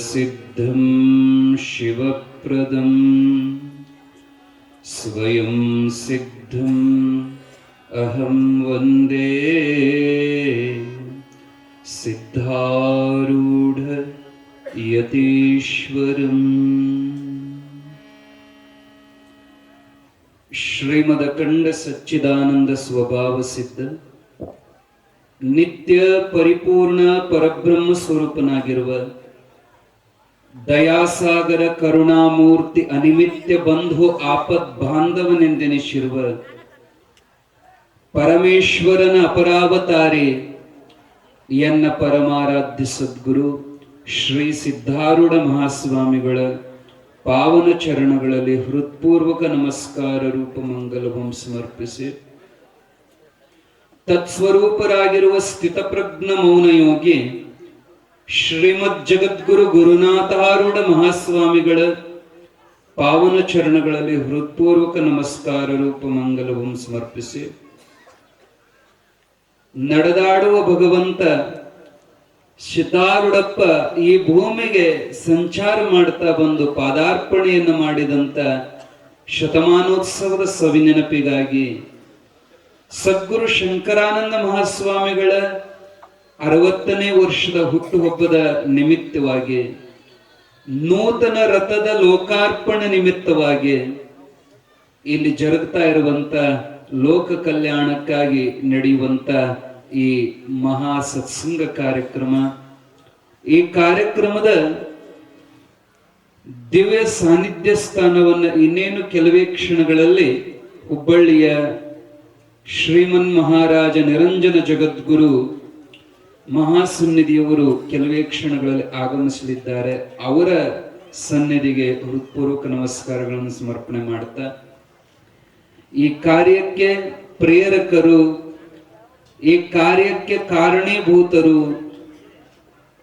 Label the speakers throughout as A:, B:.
A: सिद्धं शिवप्रदं स्वयं सिद्धम् अहं वन्दे सिद्धारूढ यतीश्वरम् ಶ್ರೀಮದಖಂಡ ಸಚ್ಚಿದಾನಂದ ಸ್ವಭಾವ ಸಿದ್ಧ ನಿತ್ಯ ಪರಿಪೂರ್ಣ ಪರಬ್ರಹ್ಮ ಸ್ವರೂಪನಾಗಿರುವ ದಯಾಸಾಗರ ಕರುಣಾಮೂರ್ತಿ ಅನಿಮಿತ್ಯ ಬಂಧು ಆಪದ್ ಬಾಂಧವನೆಂದೆನಿಸಿರುವ ಪರಮೇಶ್ವರನ ಅಪರಾವತಾರಿ ಎನ್ನ ಪರಮಾರಾಧ್ಯ ಸದ್ಗುರು ಶ್ರೀ ಸಿದ್ಧಾರೂಢ ಮಹಾಸ್ವಾಮಿಗಳ ಪಾವನ ಚರಣಗಳಲ್ಲಿ ಹೃತ್ಪೂರ್ವಕ ನಮಸ್ಕಾರ ರೂಪ ಮಂಗಲವಂ ಸಮರ್ಪಿಸಿ. ತತ್ಸ್ವರೂಪರಾಗಿರುವ ಸ್ಥಿತಪ್ರಜ್ಞ ಮೌನ ಯೋಗಿ ಶ್ರೀಮದ್ ಜಗದ್ಗುರು ಗುರುನಾಥಾರೂಢ ಮಹಾಸ್ವಾಮಿಗಳ. ಪಾವನ ಚರಣಗಳಲ್ಲಿ ಹೃತ್ಪೂರ್ವಕ ನಮಸ್ಕಾರ ರೂಪ ಮಂಗಲವಂ ಸಮರ್ಪಿಸಿ. ನಡೆದಾಡುವ ಭಗವಂತ ಶಿತಾರುಡಪ್ಪ ಈ ಭೂಮಿಗೆ ಸಂಚಾರ ಮಾಡ್ತಾ ಬಂದು ಪಾದಾರ್ಪಣೆಯನ್ನು ಮಾಡಿದಂತ ಶತಮಾನೋತ್ಸವದ ಸವಿನೆನಪಿಗಾಗಿ ಸದ್ಗುರು ಶಂಕರಾನಂದ ಮಹಾಸ್ವಾಮಿಗಳ ಅರವತ್ತನೇ ವರ್ಷದ ಹುಟ್ಟುಹಬ್ಬದ ನಿಮಿತ್ತವಾಗಿ ನೂತನ ರಥದ ಲೋಕಾರ್ಪಣೆ ನಿಮಿತ್ತವಾಗಿ ಇಲ್ಲಿ ಜರುಗ್ತಾ ಇರುವಂತ ಲೋಕ ಕಲ್ಯಾಣಕ್ಕಾಗಿ ನಡೆಯುವಂತ ಈ ಮಹಾ ಸತ್ಸಂಗ ಕಾರ್ಯಕ್ರಮ. ಈ ಕಾರ್ಯಕ್ರಮದ ದಿವ್ಯ ಸಾನ್ನಿಧ್ಯ ಸ್ಥಾನವನ್ನು ಇನ್ನೇನು ಕೆಲವೇ ಕ್ಷಣಗಳಲ್ಲಿ ಹುಬ್ಬಳ್ಳಿಯ ಶ್ರೀಮನ್ ಮಹಾರಾಜ ನಿರಂಜನ ಜಗದ್ಗುರು ಮಹಾಸನ್ನಿಧಿಯವರು ಕೆಲವೇ ಕ್ಷಣಗಳಲ್ಲಿ ಆಗಮಿಸಲಿದ್ದಾರೆ. ಅವರ ಸನ್ನಿಧಿಗೆ ಹೃತ್ಪೂರ್ವಕ ನಮಸ್ಕಾರಗಳನ್ನು ಸಮರ್ಪಣೆ ಮಾಡ್ತಾ, ಈ ಕಾರ್ಯಕ್ಕೆ ಪ್ರೇರಕರು, ಈ ಕಾರ್ಯಕ್ಕೆ ಕಾರಣೀಭೂತರು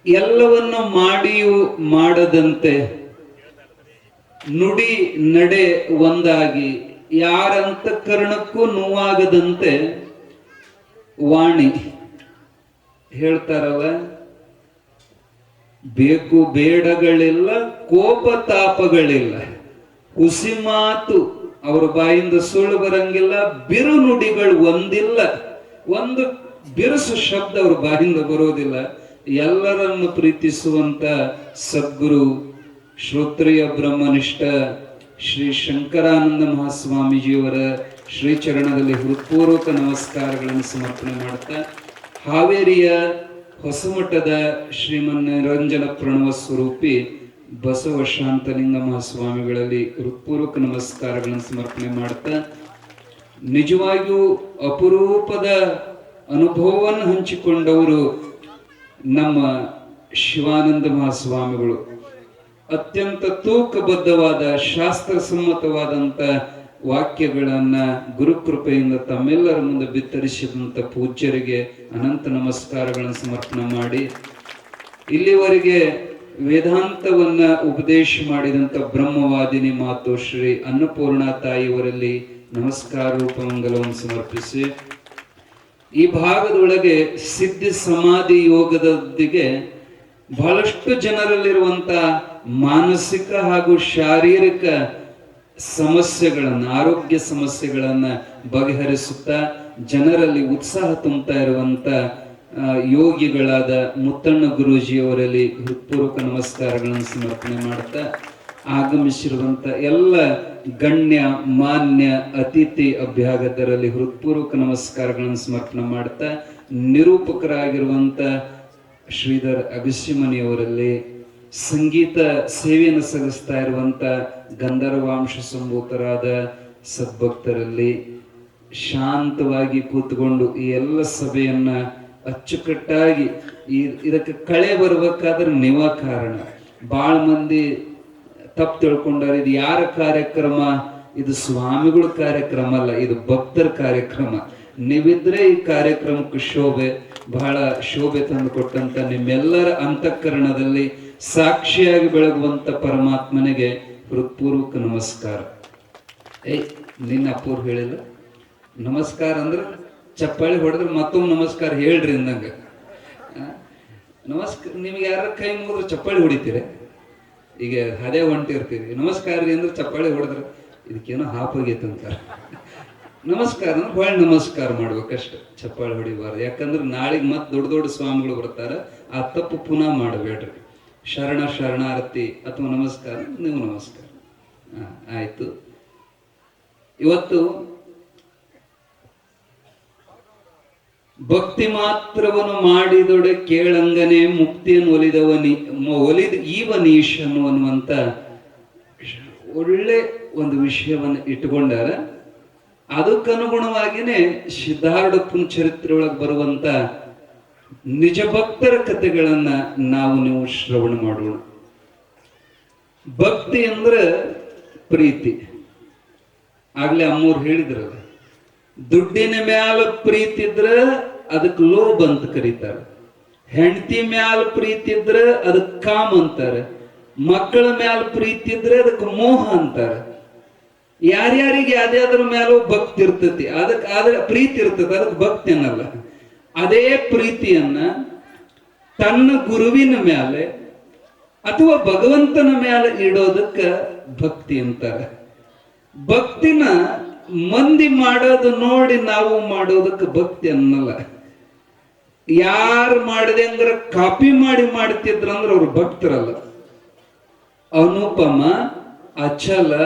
A: ಎಲ್ಲವನ್ನು ಮಾಡಿಯೂ ಮಾಡದಂತೆ ನುಡಿ ನಡೆ ಒಂದಾಗಿ ಯಾರಂತಕರಣಕ್ಕೂ ನೋವಾಗದಂತೆ ವಾಣಿ. ಹೇಳ್ತಾರಲ್ಲ, ಬೇಕು ಬೇಡಗಳಿಲ್ಲ, ಕೋಪ ತಾಪಗಳಿಲ್ಲ. ಹುಸಿ ಮಾತು, ಅವರ ಬಾಯಿಂದ ಸುಳ್ಳು ಬರಂಗಿಲ್ಲ, ಬಿರು ನುಡಿಗಳು ಒಂದಿಲ್ಲ. ಒಂದು ಬಿರುಸು ಶಬ್ದ ಅವ್ರ ಬಾಯಿಂದ ಬರೋದಿಲ್ಲ. ಎಲ್ಲರನ್ನು ಪ್ರೀತಿಸುವಂತ ಸದ್ಗುರು, ಶ್ರೋತ್ರಿಯ ಬ್ರಹ್ಮನಿಷ್ಠ ಶ್ರೀ ಶಂಕರಾನಂದ ಮಹಾಸ್ವಾಮೀಜಿಯವರ ಶ್ರೀಚರಣದಲ್ಲಿ ಹೃತ್ಪೂರ್ವಕ ನಮಸ್ಕಾರಗಳನ್ನು ಸಮರ್ಪಣೆ ಮಾಡ್ತಾ ಹಾವೇರಿಯ ಹೊಸಮಠದ ಶ್ರೀಮನ್ ನಿರಂಜನ ಪ್ರಣವ ಸ್ವರೂಪಿ ಬಸವ ಶಾಂತಲಿಂಗ ಮಹಾಸ್ವಾಮಿಗಳಲ್ಲಿ ಹೃತ್ಪೂರ್ವಕ ನಮಸ್ಕಾರಗಳನ್ನು ಸಮರ್ಪಣೆ ಮಾಡ್ತಾ, ನಿಜವಾಗಿಯೂ ಅಪರೂಪದ ಅನುಭವವನ್ನು ಹಂಚಿಕೊಂಡವರು ನಮ್ಮ ಶಿವಾನಂದ ಮಹಾಸ್ವಾಮಿಗಳು. ಅತ್ಯಂತ ತೂಕಬದ್ಧವಾದ ಶಾಸ್ತ್ರಸಮ್ಮತವಾದಂತ ವಾಕ್ಯಗಳನ್ನ ಗುರುಕೃಪೆಯಿಂದ ತಮ್ಮೆಲ್ಲರ ಮುಂದೆ ಬಿತ್ತರಿಸಿದಂತ ಪೂಜ್ಯರಿಗೆ ಅನಂತ ನಮಸ್ಕಾರಗಳನ್ನು ಸಮರ್ಪಣೆ ಮಾಡಿ, ಇಲ್ಲಿವರೆಗೆ ವೇದಾಂತವನ್ನ ಉಪದೇಶ ಮಾಡಿದಂತ ಬ್ರಹ್ಮವಾದಿನಿ ಮಾತು ಶ್ರೀ ಅನ್ನಪೂರ್ಣ ತಾಯಿಯವರಲ್ಲಿ ನಮಸ್ಕಾರ ರೂಪಮಂಗಲವನ್ನು ಸಮರ್ಪಿಸಿ, ಈ ಭಾಗದೊಳಗೆ ಸಿದ್ಧಿ ಸಮಾಧಿ ಯೋಗದೊಂದಿಗೆ ಬಹಳಷ್ಟು ಜನರಲ್ಲಿರುವಂತ ಮಾನಸಿಕ ಹಾಗೂ ಶಾರೀರಿಕ ಸಮಸ್ಯೆಗಳನ್ನ, ಆರೋಗ್ಯ ಸಮಸ್ಯೆಗಳನ್ನ ಬಗೆಹರಿಸುತ್ತಾ, ಜನರಲ್ಲಿ ಉತ್ಸಾಹ ತುಂಬುತ್ತಾ ಇರುವಂತ ಯೋಗಿಗಳಾದ ಮುತ್ತಣ್ಣ ಗುರೂಜಿಯವರಲ್ಲಿ ಹೃತ್ಪೂರ್ವಕ ನಮಸ್ಕಾರಗಳನ್ನು ಸಮರ್ಪಣೆ ಮಾಡ್ತಾ ಆಗಮಿಸಿರುವಂತ ಎಲ್ಲ ಗಣ್ಯ, ಮಾನ್ಯ, ಅತಿಥಿ ಅಭ್ಯಾಗತರಲ್ಲಿ ಹೃತ್ಪೂರ್ವಕ ನಮಸ್ಕಾರಗಳನ್ನು ಸಮರ್ಪಣೆ ಮಾಡ್ತಾ ನಿರೂಪಕರಾಗಿರುವಂತ ಶ್ರೀಧರ್ ಅಗಸ್ಯಮನಿಯವರಲ್ಲಿ ಸಂಗೀತ ಸೇವೆಯನ್ನು ಸಲ್ಲಿಸ್ತಾ ಇರುವಂಥ ಗಂಧರ್ವಾಂಶ ಸಂಭೂತರಾದ ಸದ್ಭಕ್ತರಲ್ಲಿ ಶಾಂತವಾಗಿ ಕೂತ್ಕೊಂಡು ಈ ಎಲ್ಲ ಸಭೆಯನ್ನ ಅಚ್ಚುಕಟ್ಟಾಗಿ ಈ ಇದಕ್ಕೆ ಕಳೆ ಬರ್ಬೇಕಾದ್ರೆ ನೀವ ಕಾರಣ. ಭಾಳ ಮಂದಿ ತಪ್ಪು ತಿಳ್ಕೊಂಡಾರ ಇದು ಯಾರ ಕಾರ್ಯಕ್ರಮ? ಇದು ಸ್ವಾಮಿಗಳ ಕಾರ್ಯಕ್ರಮ ಅಲ್ಲ, ಇದು ಭಕ್ತರ ಕಾರ್ಯಕ್ರಮ. ನೀವಿದ್ರೆ ಈ ಕಾರ್ಯಕ್ರಮಕ್ಕೆ ಶೋಭೆ, ಬಹಳ ಶೋಭೆ ತಂದು ಕೊಟ್ಟಂತ ನಿಮ್ಮೆಲ್ಲರ ಅಂತಃಕರಣದಲ್ಲಿ ಸಾಕ್ಷಿಯಾಗಿ ಬೆಳಗುವಂತ ಪರಮಾತ್ಮನಿಗೆ ಹೃತ್ಪೂರ್ವಕ ನಮಸ್ಕಾರ. ಏಯ್, ನಿನ್ನ ಅಪ್ಪೂರ್ವ ಹೇಳಿಲ್ಲ. ನಮಸ್ಕಾರ ಅಂದ್ರೆ ಚಪ್ಪಾಳಿ ಹೊಡೆದ್ರೆ ಮತ್ತೊಮ್ಮೆ ನಮಸ್ಕಾರ ಹೇಳ್ರಿ ಅಂದಂಗೆ? ನಮಸ್ಕಾರ ನಿಮ್ಗೆ ಯಾರ ಕೈ ಮುಗಿದ್ರೆ ಚಪ್ಪಾಳಿ ಹೊಡಿತೀರಿ? ಈಗ ಅದೇ ಹೊಂಟಿರ್ತೀರಿ ನಮಸ್ಕಾರ ರೀ ಅಂದ್ರೆ ಚಪ್ಪಾಳಿ ಹೊಡೆದ್ರೆ ಇದಕ್ಕೇನೋ ಹಾಪಾಗೈತೆ ಅಂತಾರೆ ನಮಸ್ಕಾರ ಅಂದ್ರೆ ಹೊಳ್ಳಿ ನಮಸ್ಕಾರ ಮಾಡ್ಬೇಕಷ್ಟೆ. ಚಪ್ಪಾಳಿ ಹೊಡಿಬಾರ್ದು. ಯಾಕಂದ್ರೆ ನಾಳೆಗೆ ಮತ್ತೆ ದೊಡ್ಡ ದೊಡ್ಡ ಸ್ವಾಮಿಗಳು ಬರ್ತಾರೆ, ಆ ತಪ್ಪು ಪುನಃ ಮಾಡಬೇಡ್ರಿ. ಶರಣ ಶರಣಾರ್ಥಿ ಅಥವಾ ನಮಸ್ಕಾರ, ನೀವು ನಮಸ್ಕಾರ. ಆಯಿತು. ಇವತ್ತು ಭಕ್ತಿ ಮಾತ್ರವನ್ನು ಮಾಡಿದೊಡೆ ಕೇಳಂಗನೆ ಮುಕ್ತಿಯನ್ನು ಒಲಿದವನಿ ಒಲಿದ ಈವನೀಶನು ಅನ್ನುವಂತ ಒಳ್ಳೆ ಒಂದು ವಿಷಯವನ್ನು ಇಟ್ಟುಕೊಂಡಾರ, ಅದಕ್ಕನುಗುಣವಾಗಿನೇ ಸಿದ್ಧಾರೂಢಪ್ಪನ ಚರಿತ್ರೆ ಒಳಗೆ ಬರುವಂತ ನಿಜ ಭಕ್ತರ ಕಥೆಗಳನ್ನ ನಾವು ನೀವು ಶ್ರವಣ ಮಾಡೋಣ. ಭಕ್ತಿ ಅಂದ್ರೆ ಪ್ರೀತಿ. ಆಗ್ಲೇ ಅಮ್ಮವ್ರು ಹೇಳಿದ್ರಲ್ಲ ದುಡ್ಡಿನ ಮ್ಯಾಲ ಪ್ರೀತಿ ಇದ್ರ ಅದಕ್ಕೆ ಲೋಭ ಅಂತ ಕರೀತಾರೆ. ಹೆಂಡತಿ ಮ್ಯಾಲ ಪ್ರೀತಿ ಇದ್ರ ಅದಕ್ಕೆ ಕಾಮ್ ಅಂತಾರೆ. ಮಕ್ಕಳ ಮ್ಯಾಲ ಪ್ರೀತಿ ಇದ್ರೆ ಅದಕ್ಕೆ ಮೋಹ ಅಂತಾರೆ. ಯಾರ್ಯಾರಿಗೆ ಯಾವ್ದಾದ್ರ ಮ್ಯಾಲೂ ಭಕ್ತಿ ಇರ್ತತಿ. ಅದಕ್ಕೆ ಆದ್ರೆ ಪ್ರೀತಿ ಇರ್ತದೆ ಅದಕ್ಕೆ ಭಕ್ತಿ ಅನ್ನಲ್ಲ. ಅದೇ ಪ್ರೀತಿಯನ್ನ ತನ್ನ ಗುರುವಿನ ಮೇಲೆ ಅಥವಾ ಭಗವಂತನ ಮೇಲೆ ಇಡೋದಕ್ಕ ಭಕ್ತಿ ಅಂತಾರೆ. ಭಕ್ತಿನ ಮಂದಿ ಮಾಡೋದು ನೋಡಿ ನಾವು ಮಾಡೋದಕ್ಕೆ ಭಕ್ತಿ ಅನ್ನಲ್ಲ. ಯಾರು ಮಾಡಿದೆ ಅಂದ್ರೆ ಕಾಪಿ ಮಾಡಿ ಮಾಡ್ತಿದ್ರಂದ್ರೆ ಅವ್ರು ಭಕ್ತರಲ್ಲ. ಅನುಪಮ, ಅಚಲ,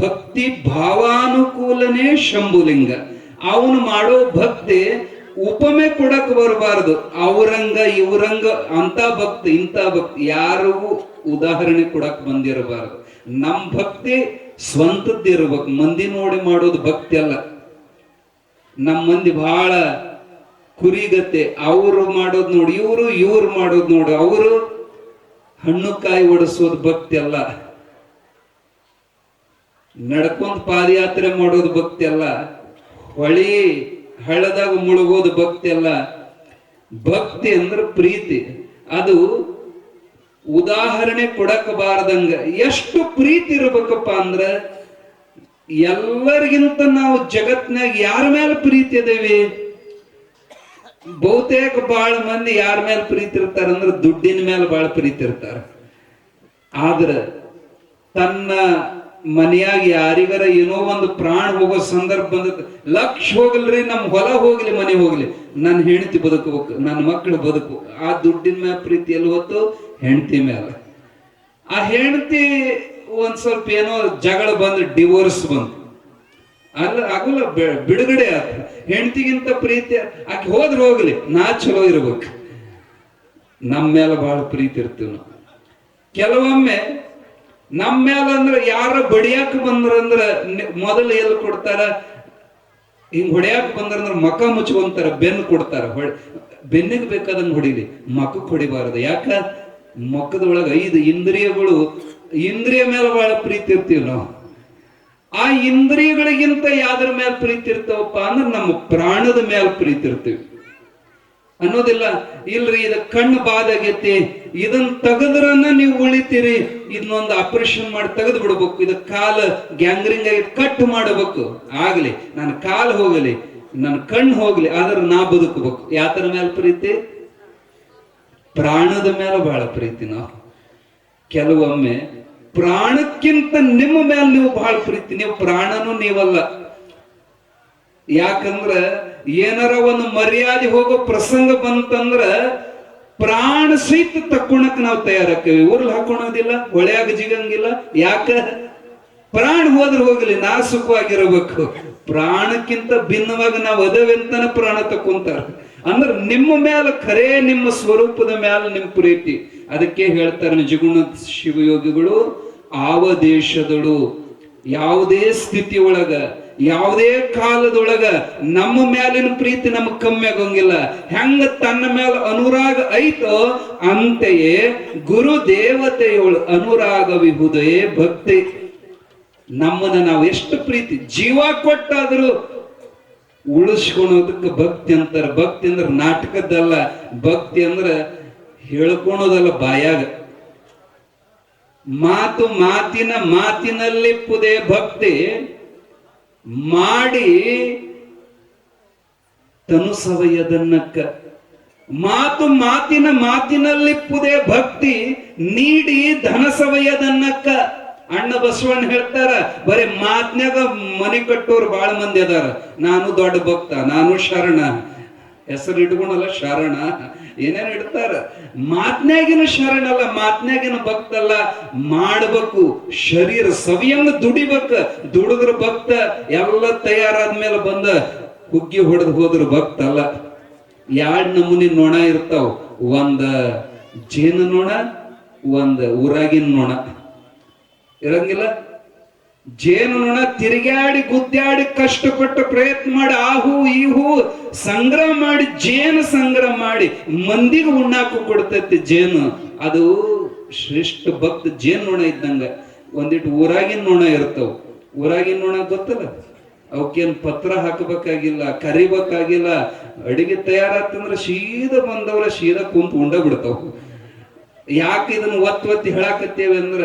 A: ಭಕ್ತಿ ಭಾವಾನುಕೂಲನೇ ಶಂಭುಲಿಂಗ. ಅವನು ಮಾಡೋ ಭಕ್ತಿ ಉಪಮೆ ಕೊಡಕ್ ಬರಬಾರದು. ಅವರಂಗ ಇವರಂಗ ಅಂತ ಭಕ್ತಿ, ಇಂಥ ಭಕ್ತಿ, ಯಾರಿಗೂ ಉದಾಹರಣೆ ಕೊಡಕ್ ಬಂದಿರಬಾರದು. ನಮ್ ಭಕ್ತಿ ಸ್ವಂತದ್ದಿರ್ಬೇಕು ಮಂದಿ ನೋಡಿ ಮಾಡೋದು ಭಕ್ತಿ ಅಲ್ಲ. ನಮ್ಮ ಮಂದಿ ಬಹಳ ಕುರಿಗತೆ. ಅವರು ಮಾಡೋದು ನೋಡಿ, ಇವರು ಇವ್ರು ಮಾಡೋದು ನೋಡಿ, ಅವರು ಹಣ್ಣು ಕಾಯಿ ಒಡಿಸೋದು ಭಕ್ತಿ ಅಲ್ಲ. ನಡ್ಕೊಂಡ್ ಪಾದಯಾತ್ರೆ ಮಾಡೋದು ಭಕ್ತಿ ಅಲ್ಲ. ಹೊಳಿ ಹಳ್ಳದಾಗ ಮುಳುಗೋದು ಭಕ್ತಿ ಅಲ್ಲ. ಭಕ್ತಿ ಅಂದ್ರೆ ಪ್ರೀತಿ. ಅದು ಉದಾಹರಣೆ ಕೊಡಕ್ ಬಾರದಂಗ ಎಷ್ಟು ಪ್ರೀತಿ ಇರ್ಬೇಕಪ್ಪ ಅಂದ್ರ ಎಲ್ಲರಿಗಿಂತ ನಾವು ಜಗತ್ನಾಗ ಯಾರ ಮೇಲೆ ಪ್ರೀತಿ ಅದೇವಿ? ಬಹುತೇಕ ಬಾಳ ಮಂದಿ ಯಾರ ಮೇಲೆ ಪ್ರೀತಿ ಇರ್ತಾರ ಅಂದ್ರೆ ದುಡ್ಡಿನ ಮೇಲೆ ಬಾಳ ಪ್ರೀತಿ ಇರ್ತಾರ. ಆದ್ರ ತನ್ನ ಮನೆಯಾಗ ಯಾರಿಗಾರ ಏನೋ ಒಂದು ಪ್ರಾಣ ಹೋಗೋ ಸಂದರ್ಭ ಬಂದದ ಲಕ್ಷ ಹೋಗಲ್ರಿ ನಮ್ಮ ಹೊಲ ಹೋಗ್ಲಿ, ಮನೆ ಹೋಗ್ಲಿ. ನನ್ನ ಹೆಂಡತಿ ಬದುಕಬೇಕು ನನ್ನ ಮಕ್ಕಳು ಬದುಕು ಆ ದುಡ್ಡಿನ ಮ್ಯಾಲ ಪ್ರೀತಿ ಎಲ್ಲಿ ಹೊತ್ತು? ಹೆಂಡತಿ ಮ್ಯಾಲ. ಆ ಹೆಂಡತಿ ಒಂದ್ ಸ್ವಲ್ಪ ಏನೋ ಜಗಳ ಬಂದು, ಡಿವೋರ್ಸ್ ಬಂತು ಅಲ್ಲ, ಆಗಲ್ಲ ಬಿಡುಗಡೆ ಆತ. ಹೆಂಡತಿಗಿಂತ ಪ್ರೀತಿ, ಆಕೆ ಹೋದ್ರೆ ಹೋಗ್ಲಿ, ನಾ ಚಲೋ ಇರ್ಬೇಕು. ನಮ್ಮ ಮೇಲೆ ಬಹಳ ಪ್ರೀತಿ ಇರ್ತೀವಿ ನಾವು. ಕೆಲವೊಮ್ಮೆ ನಮ್ಮ ಮೇಲೆ ಅಂದ್ರೆ ಯಾರ ಬಡಿಯಾಕ ಬಂದ್ರಂದ್ರ ಅಂದ್ರ ಮೊದಲು ಎಲ್ಲಿ ಕೊಡ್ತಾರ? ಹಿಂಗ್ ಹೊಡ್ಯಾಕ ಬಂದ್ರಂದ್ರ ಮಕ ಮುಚ್ಕೊಂತಾರ ಬೆನ್ನು ಕೊಡ್ತಾರ. ಬೆನ್ನಿಗೆ ಬೇಕಾದಂಗ ಹೊಡಿಲಿ. ಮಕಕ್ಕೆ ಹೊಡಿಬಾರದು. ಯಾಕ? ಮಕ್ಕದೊಳಗ ಐದು ಇಂದ್ರಿಯಗಳು, ಇಂದ್ರಿಯ ಮೇಲೆ ಬಹಳ ಪ್ರೀತಿ ಇರ್ತೀವಿ ನಾವು. ಆ ಇಂದ್ರಿಯಗಳಿಗಿಂತ ಯಾವ್ದ್ರ ಮೇಲೆ ಪ್ರೀತಿ ಇರ್ತಾವಪ್ಪ ಅಂದ್ರೆ ನಮ್ಮ ಪ್ರಾಣದ ಮೇಲೆ ಪ್ರೀತಿ ಇರ್ತೀವಿ. ಅನ್ನೋದಿಲ್ಲ. ಇಲ್ರಿ, ಇದ ಕಣ್ಣು ಬಾದಾಗೈತಿ. ಇದನ್ನ ತೆಗೆದ್ರನ್ನ ನೀವು ಉಳಿತೀರಿ. ಇದನ್ನೊಂದು ಆಪರೇಷನ್ ಮಾಡಿ ತೆಗೆದು ಬಿಡ್ಬೇಕು. ಇದ ಕಾಲ ಗ್ಯಾಂಗ್ರಿಂಗ್ ಆಗಿ ಕಟ್ ಮಾಡಬೇಕು. ಆಗ್ಲಿ ನನ್ನ ಕಾಲು ಹೋಗಲಿ, ನನ್ನ ಕಣ್ಣು ಹೋಗ್ಲಿ, ಆದ್ರೆ ನಾ ಬದುಕಬೇಕು. ಯಾತರ ಮೇಲೆ ಪ್ರೀತಿ? ಪ್ರಾಣದ ಮೇಲೆ ಬಹಳ ಪ್ರೀತಿ ನಾವು. ಕೆಲವೊಮ್ಮೆ ಪ್ರಾಣಕ್ಕಿಂತ ನಿಮ್ಮ ಮೇಲೆ ನೀವು ಬಹಳ ಪ್ರೀತಿ. ನೀವು ಪ್ರಾಣನೂ ನೀವಲ್ಲ. ಯಾಕಂದ್ರ ಏನಾರ ಒಂದು ಮರ್ಯಾದೆ ಹೋಗೋ ಪ್ರಸಂಗ ಬಂತಂದ್ರ ಪ್ರಾಣ ಸಹಿತ ತಕ್ಕೊಳಕ್ ನಾವು ತಯಾರಾಕ್ಕೇವಿ ಊರ್ಲ್ ಹಾಕೊಳೋದಿಲ್ಲ ಹೊಳೆಯಾಗ ಜಿಗಂಗಿಲ್ಲ. ಯಾಕ? ಪ್ರಾಣ ಹೋದ್ರೆ ಹೋಗ್ಲಿ, ನಾ ಸುಖವಾಗಿರಬೇಕು. ಪ್ರಾಣಕ್ಕಿಂತ ಭಿನ್ನವಾಗಿ ನಾವು ಅದವೆಂತನ ಪ್ರಾಣ ತಕ್ಕೊಂತಾರ. ಅಂದ್ರೆ ನಿಮ್ಮ ಮೇಲೆ ಖರೆ ನಿಮ್ಮ ಸ್ವರೂಪದ ಮೇಲೆ ನಿಮ್ಮ ಪ್ರೀತಿ. ಅದಕ್ಕೆ ಹೇಳ್ತಾರೆ ನಿಜಗುಣ ಶಿವಯೋಗಿಗಳು, ಆವ ದೇಶದಳು. ಯಾವುದೇ ಸ್ಥಿತಿ ಒಳಗ ಯಾವುದೇ ಕಾಲದೊಳಗ ನಮ್ಮ ಮೇಲಿನ ಪ್ರೀತಿ ನಮಗ್ ಕಮ್ಮಿ ಆಗೋಂಗಿಲ್ಲ. ಹೆಂಗ ತನ್ನ ಮೇಲೆ ಅನುರಾಗ ಐತೋ ಅಂತೆಯೇ ಗುರು ದೇವತೆಯವಳು ಅನುರಾಗ ವಿಭುದೇ ಭಕ್ತಿ. ನಮ್ಮನ್ನ ನಾವು ಎಷ್ಟು ಪ್ರೀತಿ, ಜೀವ ಕೊಟ್ಟಾದ್ರೂ ಉಳಿಸ್ಕೊಳೋದಕ್ಕೆ ಭಕ್ತಿ ಅಂತಾರ. ಭಕ್ತಿ ಅಂದ್ರೆ ನಾಟಕದ್ದಲ್ಲ, ಭಕ್ತಿ ಅಂದ್ರೆ ಹೇಳ್ಕೊಳೋದಲ್ಲ ಬಾಯಾಗ. ಮಾತು ಮಾತಿನ ಮಾತಿನಲ್ಲಿ ಪುದೆ ಭಕ್ತಿ. ಮಾಡಿ ತನು ಸವಯದನ್ನಕ್ಕ ಮಾತು ಮಾತಿನ ಮಾತಿನಲ್ಲಿಪ್ಪುದೇ ಭಕ್ತಿ ನೀಡಿ ಧನ ಸವಯದನ್ನಕ್ಕ ಅಣ್ಣ ಬಸವಣ್ಣ ಹೇಳ್ತಾರ, ಬರೀ ಮಾತ್ನ್ಯಾಗ ಮನೆ ಕಟ್ಟೋರು ಬಾಳ ಮಂದಿ ಅದಾರ. ನಾನು ದೊಡ್ಡ ಭಕ್ತ, ನಾನು ಶರಣ. ಹೆಸರು ಇಟ್ಕೊಂಡಲ್ಲ ಶರಣ. ಏನೇನು ಇಡ್ತಾರ? ಮಾತ್ನ್ಯಾಗಿನ ಶರಣಲ್ಲ ಮಾತ್ನ್ಯಾಗಿನ ಭಕ್ತಲ್ಲ ಮಾಡ್ಬೇಕು, ಶರೀರ ಸವಿಯಂಗ ದುಡಿಬೇಕ. ದುಡಿದ್ರ ಭಕ್ತ ಎಲ್ಲ ತಯಾರಾದ್ಮೇಲೆ ಬಂದ ಹುಗ್ಗಿ ಹೊಡೆದು ಹೋದ್ರ ಭಕ್ತ ಅಲ್ಲ. ಎರಡ್ ನಮೂನಿ ನೊಣ ಇರ್ತಾವ? ಒಂದ ಜೇನು ನೊಣ, ಒಂದ ಊರಾಗಿನ ನೊಣ. ಇರಂಗಿಲ್ಲ? ಜೇನು ನೊಣ ತಿರುಗಾಡಿ ಗುದ್ದಾಡಿ ಕಷ್ಟಪಟ್ಟು ಪ್ರಯತ್ನ ಮಾಡಿ ಆ ಹೂ, ಈ ಹೂ ಸಂಗ್ರಹ ಮಾಡಿ, ಜೇನು ಸಂಗ್ರಹ ಮಾಡಿ ಮಂದಿಗೆ ಉಣ್ಣಾಕು ಕೊಡ್ತೈತಿ ಜೇನು. ಅದು ಶ್ರೇಷ್ಠ ಭಕ್ತ ಜೇನು ನೊಣ ಇದ್ದಂಗ. ಒಂದಿಟ್ಟು ಊರಾಗಿನ ನೊಣ ಇರ್ತವು. ಊರಾಗಿನ ನೊಣ ಗೊತ್ತಲ್ಲ ಅವಕ್ಕೇನು ಪತ್ರ ಹಾಕಬೇಕಾಗಿಲ್ಲ, ಕರಿಬೇಕಾಗಿಲ್ಲ, ಅಡಿಗೆ ತಯಾರಾತಂದ್ರ ಸೀದಾ ಬಂದವ್ರ ಸೀದಾ ಕುಂತು ಉಂಡ ಬಿಡ್ತಾವ. ಯಾಕೆ ಇದನ್ನ ಒತ್ತಿ ಒತ್ತಿ ಹೇಳಾಕತ್ತೇವೆ ಅಂದ್ರ